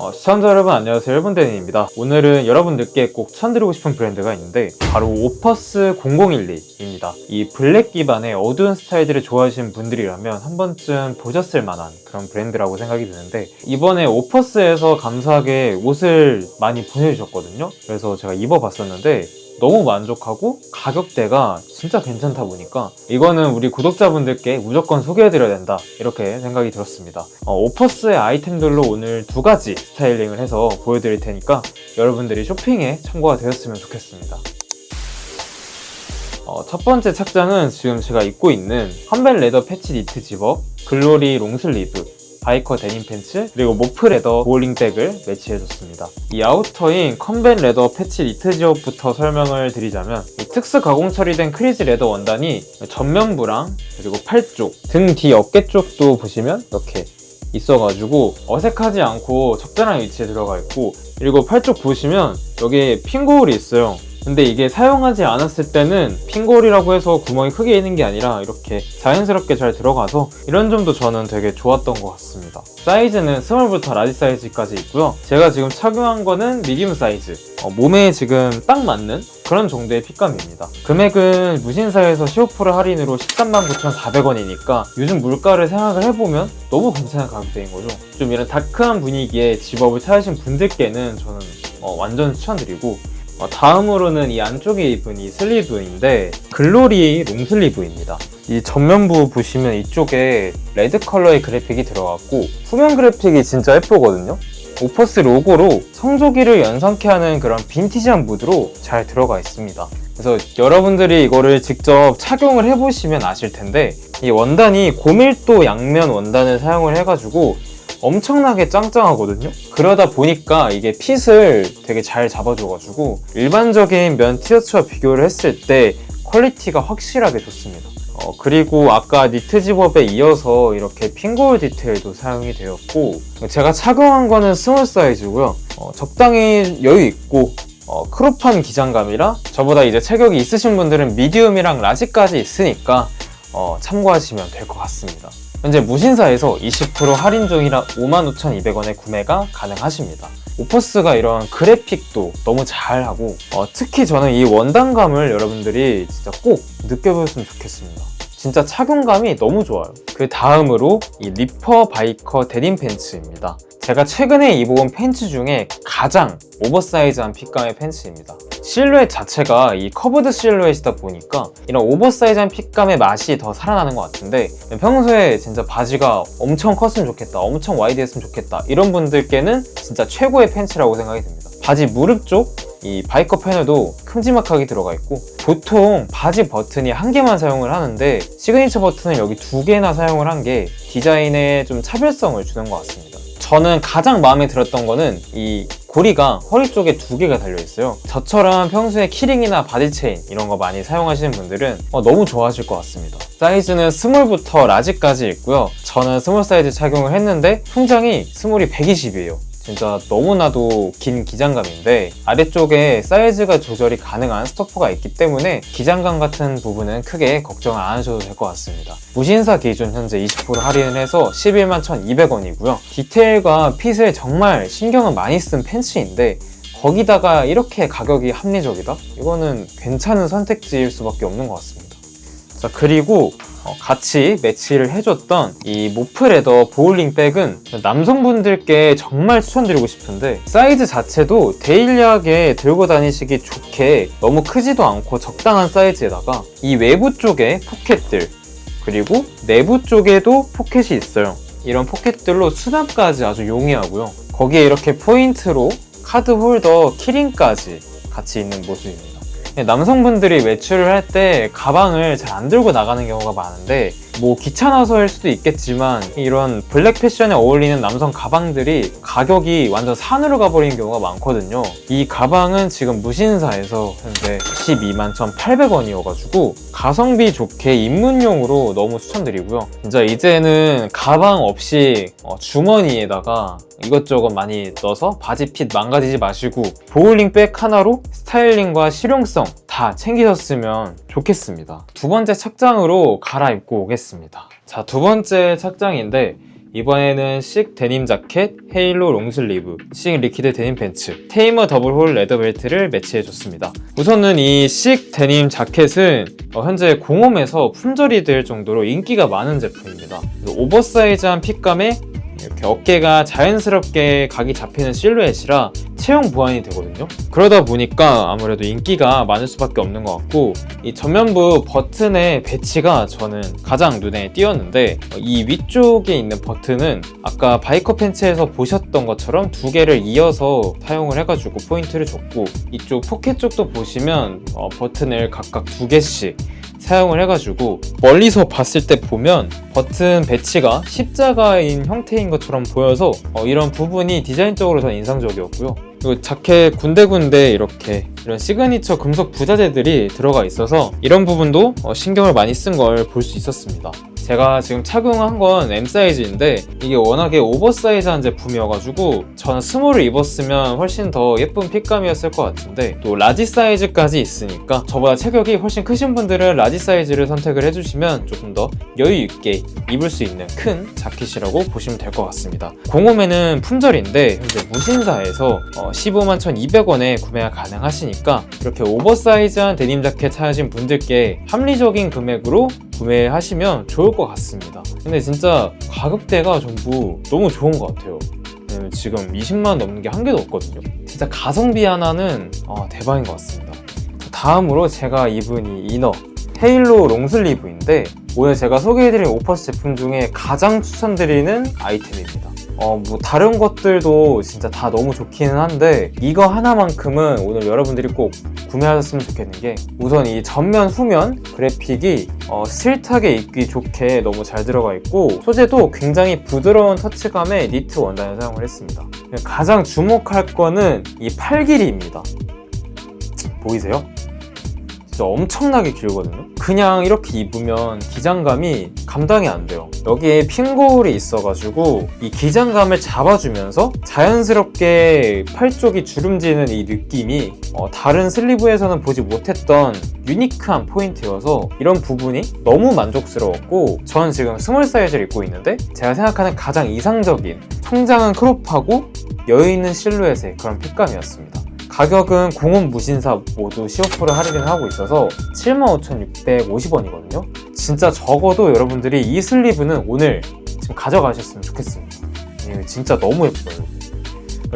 어, 시청자 여러분 안녕하세요. 1분대리입니다. 오늘은 여러분들께 꼭 추천드리고 싶은 브랜드가 있는데 바로 오퍼스 0012입니다. 이 블랙 기반의 어두운 스타일들을 좋아하시는 분들이라면 한 번쯤 보셨을 만한 그런 브랜드라고 생각이 드는데 이번에 오퍼스에서 감사하게 옷을 많이 보내주셨거든요. 그래서 제가 입어봤었는데 너무 만족하고 가격대가 진짜 괜찮다 보니까 이거는 우리 구독자분들께 무조건 소개해드려야 된다 이렇게 생각이 들었습니다. 어, 오퍼스의 아이템들로 오늘 두 가지 스타일링을 해서 보여드릴 테니까 여러분들이 쇼핑에 참고가 되었으면 좋겠습니다. 어, 첫 번째 착장은 지금 제가 입고 있는 컴벨 레더 패치 니트 집업 글로리 롱슬리브 바이커 데님 팬츠 그리고 모프 레더 보울링백을 매치해줬습니다. 이 아우터인 컴뱃 레더 패치 니트 지업부터 설명을 드리자면 이 특수 가공 처리된 크리즈 레더 원단이 전면부랑 그리고 팔 쪽, 등 뒤 어깨 쪽도 보시면 이렇게 있어가지고 어색하지 않고 적절한 위치에 들어가 있고 그리고 팔 쪽 보시면 여기에 핑고홀이 있어요. 근데 이게 사용하지 않았을 때는 핑골이라고 해서 구멍이 크게 있는 게 아니라 이렇게 자연스럽게 잘 들어가서 이런 점도 저는 되게 좋았던 것 같습니다. 사이즈는 스몰부터 라지 사이즈까지 있고요. 제가 지금 착용한 거는 미디움 사이즈. 어, 몸에 지금 딱 맞는 그런 정도의 핏감입니다. 금액은 무신사에서 15% 할인으로 139,400원이니까 요즘 물가를 생각을 해보면 너무 괜찮은 가격대인 거죠. 좀 이런 다크한 분위기에 집업을 찾으신 분들께는 저는 어, 완전 추천드리고 어, 다음으로는 이 안쪽에 입은 이 슬리브인데 글로리 롱슬리브입니다. 이 전면부 보시면 이쪽에 레드 컬러의 그래픽이 들어갔고 후면 그래픽이 진짜 예쁘거든요. 오퍼스 로고로 성조기를 연상케 하는 그런 빈티지한 무드로 잘 들어가 있습니다. 그래서 여러분들이 이거를 직접 착용을 해보시면 아실 텐데 이 원단이 고밀도 양면 원단을 사용을 해가지고 엄청나게 짱짱하거든요? 그러다 보니까 이게 핏을 되게 잘 잡아줘가지고 일반적인 면 티셔츠와 비교를 했을 때 퀄리티가 확실하게 좋습니다. 어, 그리고 아까 니트 집업에 이어서 이렇게 핑거울 디테일도 사용이 되었고 제가 착용한 거는 스몰 사이즈고요. 어, 적당히 여유 있고 어, 크롭한 기장감이라 저보다 이제 체격이 있으신 분들은 미디움이랑 라지까지 있으니까 어, 참고하시면 될 것 같습니다 현재 무신사에서 20% 할인 중이라 55,200원에 구매가 가능하십니다. 오퍼스가 이런 그래픽도 너무 잘하고 어, 특히 저는 이 원단감을 여러분들이 진짜 꼭 느껴보셨으면 좋겠습니다. 진짜 착용감이 너무 좋아요. 그 다음으로 이 리퍼 바이커 데님 팬츠입니다. 제가 최근에 입어본 팬츠 중에 가장 오버사이즈한 핏감의 팬츠입니다. 실루엣 자체가 이 커브드 실루엣이다 보니까 이런 오버사이즈한 핏감의 맛이 더 살아나는 것 같은데 평소에 진짜 바지가 엄청 컸으면 좋겠다, 엄청 와이드했으면 좋겠다 이런 분들께는 진짜 최고의 팬츠라고 생각이 듭니다. 바지 무릎 쪽 이 바이커 패널도 큼지막하게 들어가 있고 보통 바지 버튼이 한 개만 사용을 하는데 시그니처 버튼을 여기 두 개나 사용을 한 게 디자인에 좀 차별성을 주는 것 같습니다. 저는 가장 마음에 들었던 거는 이 고리가 허리 쪽에 두 개가 달려 있어요. 저처럼 평소에 키링이나 바디 체인 이런 거 많이 사용하시는 분들은 어, 너무 좋아하실 것 같습니다. 사이즈는 스몰부터 라지까지 있고요. 저는 스몰 사이즈 착용을 했는데 통장이 스몰이 120이에요. 진짜 너무나도 긴 기장감인데 아래쪽에 사이즈가 조절이 가능한 스토퍼가 있기 때문에 기장감 같은 부분은 크게 걱정 안 하셔도 될 것 같습니다. 무신사 기준 현재 20% 할인을 해서 11만 1,200원이고요. 디테일과 핏을 정말 신경을 많이 쓴 팬츠인데 거기다가 이렇게 가격이 합리적이다? 이거는 괜찮은 선택지일 수밖에 없는 것 같습니다. 자 그리고 어, 같이 매치를 해줬던 이 모프레더 보울링 백은 남성분들께 정말 추천드리고 싶은데 사이즈 자체도 데일리하게 들고 다니시기 좋게 너무 크지도 않고 적당한 사이즈에다가 이 외부 쪽에 포켓들 그리고 내부 쪽에도 포켓이 있어요. 이런 포켓들로 수납까지 아주 용이하고요. 거기에 이렇게 포인트로 카드 홀더 키링까지 같이 있는 모습입니다 남성분들이 외출을 할 때 가방을 잘 안 들고 나가는 경우가 많은데 뭐 귀찮아서일 수도 있겠지만 이런 블랙 패션에 어울리는 남성 가방들이 가격이 완전 산으로 가버리는 경우가 많거든요. 이 가방은 지금 무신사에서 현재 12만 1,800원이어가지고 가성비 좋게 입문용으로 너무 추천드리고요. 진짜 이제는 가방 없이 어, 주머니에다가 이것저것 많이 넣어서 바지 핏 망가지지 마시고 보울링 백 하나로 스타일링과 실용성 다 챙기셨으면 좋겠습니다 두 번째 착장으로 갈아입고 오겠습니다 자 두 번째 착장인데 이번에는 식 데님 자켓, 헤일로 롱슬리브, 식 리퀴드 데님 팬츠, 테이머 더블 홀 레더 벨트를 매치해줬습니다. 우선은 이 식 데님 자켓은 어, 현재 공홈에서 품절이 될 정도로 인기가 많은 제품입니다. 오버사이즈한 핏감에 이렇게 어깨가 자연스럽게 각이 잡히는 실루엣이라 체형 보완이 되거든요. 그러다 보니까 아무래도 인기가 많을 수밖에 없는 것 같고 이 전면부 버튼의 배치가 저는 가장 눈에 띄었는데 이 위쪽에 있는 버튼은 아까 바이커 팬츠에서 보셨던 것처럼 두 개를 이어서 사용을 해가지고 포인트를 줬고 이쪽 포켓 쪽도 보시면 어, 버튼을 각각 두 개씩 사용을 해가지고 멀리서 봤을 때 보면 버튼 배치가 십자가인 형태인 것처럼 보여서 어, 이런 부분이 디자인적으로 전 인상적이었고요. 그리고 자켓 군데군데 이렇게 이런 시그니처 금속 부자재들이 들어가 있어서 이런 부분도 어, 신경을 많이 쓴 걸 볼 수 있었습니다. 제가 지금 착용한 건 M 사이즈인데 이게 워낙에 오버사이즈한 제품이어가지고 저는 스몰을 입었으면 훨씬 더 예쁜 핏감이었을 것 같은데 또 라지 사이즈까지 있으니까 저보다 체격이 훨씬 크신 분들은 라지 사이즈를 선택을 해주시면 조금 더 여유 있게 입을 수 있는 큰 자켓이라고 보시면 될 것 같습니다. 공홈에는 품절인데 현재 무신사에서 15만 1,200원에 구매가 가능하시니까 이렇게 오버사이즈한 데님 자켓 찾으신 분들께 합리적인 금액으로 구매하시면 좋을 것 같습니다. 근데 진짜 가격대가 전부 너무 좋은 것 같아요. 지금 20만 원 넘는 게 한 개도 없거든요. 진짜 가성비 하나는 어, 대박인 것 같습니다. 다음으로 제가 입은 이 이너 헤일로 롱슬리브인데 오늘 제가 소개해드린 오퍼스 제품 중에 가장 추천드리는 아이템입니다. 어, 뭐, 다른 것들도 진짜 다 너무 좋기는 한데, 이거 하나만큼은 오늘 여러분들이 꼭 구매하셨으면 좋겠는 게, 우선 이 전면, 후면 그래픽이 어, 스틸트하게 입기 좋게 너무 잘 들어가 있고, 소재도 굉장히 부드러운 터치감의 니트 원단을 사용을 했습니다. 가장 주목할 거는 이 팔 길이입니다. 보이세요? 진짜 엄청나게 길거든요. 그냥 이렇게 입으면 기장감이 감당이 안 돼요. 여기에 핑골이 있어가지고 이 기장감을 잡아주면서 자연스럽게 팔 쪽이 주름지는 이 느낌이 어, 다른 슬리브에서는 보지 못했던 유니크한 포인트여서 이런 부분이 너무 만족스러웠고 전 지금 스몰 사이즈를 입고 있는데 제가 생각하는 가장 이상적인 성장은 크롭하고 여유 있는 실루엣의 그런 핏감이었습니다. 가격은 공홈 무신사 모두 15% 할인을 하고 있어서 75,650원이거든요. 진짜 적어도 여러분들이 이 슬리브는 오늘 지금 가져가셨으면 좋겠습니다. 이거 진짜 너무 예뻐요.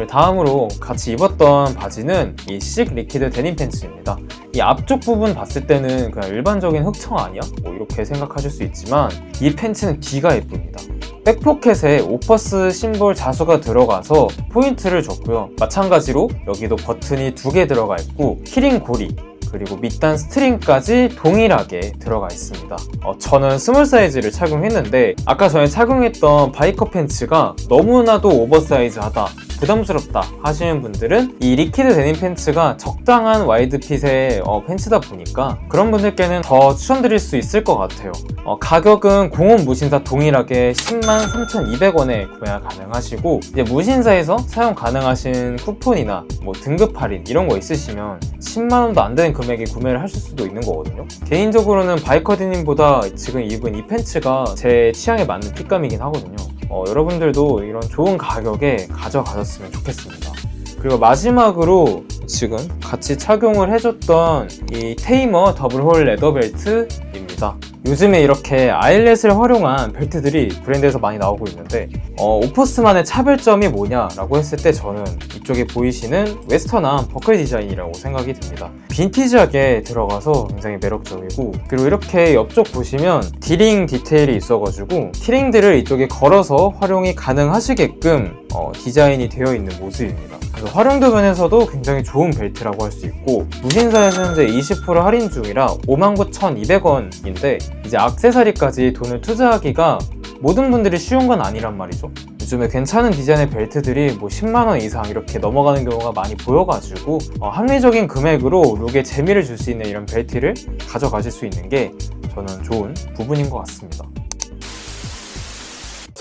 다음으로 같이 입었던 바지는 이 식 리퀴드 데님 팬츠입니다. 이 앞쪽 부분 봤을 때는 그냥 일반적인 흑청 아니야? 뭐 이렇게 생각하실 수 있지만 이 팬츠는 뒤가 예쁩니다. 백포켓에 오퍼스 심볼 자수가 들어가서 포인트를 줬고요. 마찬가지로 여기도 버튼이 두 개 들어가 있고 키링 고리 그리고 밑단 스트링까지 동일하게 들어가 있습니다. 어, 저는 스몰 사이즈를 착용했는데 아까 전에 착용했던 바이커 팬츠가 너무나도 오버사이즈하다 부담스럽다 하시는 분들은 이 리퀴드 데님 팬츠가 적당한 와이드 핏의 어, 팬츠다 보니까 그런 분들께는 더 추천드릴 수 있을 것 같아요. 어, 가격은 공홈 무신사 동일하게 10만 3,200원에 구매가 가능하시고 이제 무신사에서 사용 가능하신 쿠폰이나 뭐 등급 할인 이런 거 있으시면 10만 원도 안 되는 금액에 구매를 하실 수도 있는 거거든요. 개인적으로는 바이커디님보다 지금 입은 이 팬츠가 제 취향에 맞는 핏감이긴 하거든요. 어, 여러분들도 이런 좋은 가격에 가져가셨으면 좋겠습니다. 그리고 마지막으로 지금 같이 착용을 해줬던 이 테이머 더블홀 레더 벨트입니다. 요즘에 이렇게 아일렛을 활용한 벨트들이 브랜드에서 많이 나오고 있는데 어, 오퍼스만의 차별점이 뭐냐라고 했을 때 저는 이쪽에 보이시는 웨스턴한 버클 디자인이라고 생각이 듭니다. 빈티지하게 들어가서 굉장히 매력적이고 그리고 이렇게 옆쪽 보시면 디링 디테일이 있어가지고 키링들을 이쪽에 걸어서 활용이 가능하시게끔 어, 디자인이 되어 있는 모습입니다. 그래서 활용도 면에서도 굉장히 좋은 벨트라고 할 수 있고 무신사에서 현재 20% 할인 중이라 59,200원인데 이제 악세사리까지 돈을 투자하기가 모든 분들이 쉬운 건 아니란 말이죠. 요즘에 괜찮은 디자인의 벨트들이 뭐 10만원 이상 이렇게 넘어가는 경우가 많이 보여가지고 어, 합리적인 금액으로 룩에 재미를 줄 수 있는 이런 벨트를 가져가실 수 있는 게 저는 좋은 부분인 것 같습니다.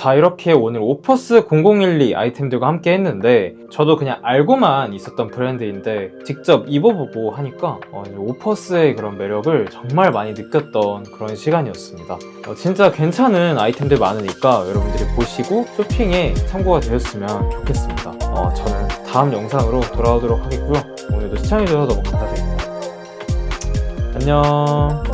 자 이렇게 오늘 오퍼스 0012 아이템들과 함께 했는데 저도 그냥 알고만 있었던 브랜드인데 직접 입어보고 하니까 어, 이 오퍼스의 그런 매력을 정말 많이 느꼈던 그런 시간이었습니다. 어, 진짜 괜찮은 아이템들 많으니까 여러분들이 보시고 쇼핑에 참고가 되었으면 좋겠습니다. 어, 저는 다음 영상으로 돌아오도록 하겠고요. 오늘도 시청해주셔서 너무 감사드립니다. 안녕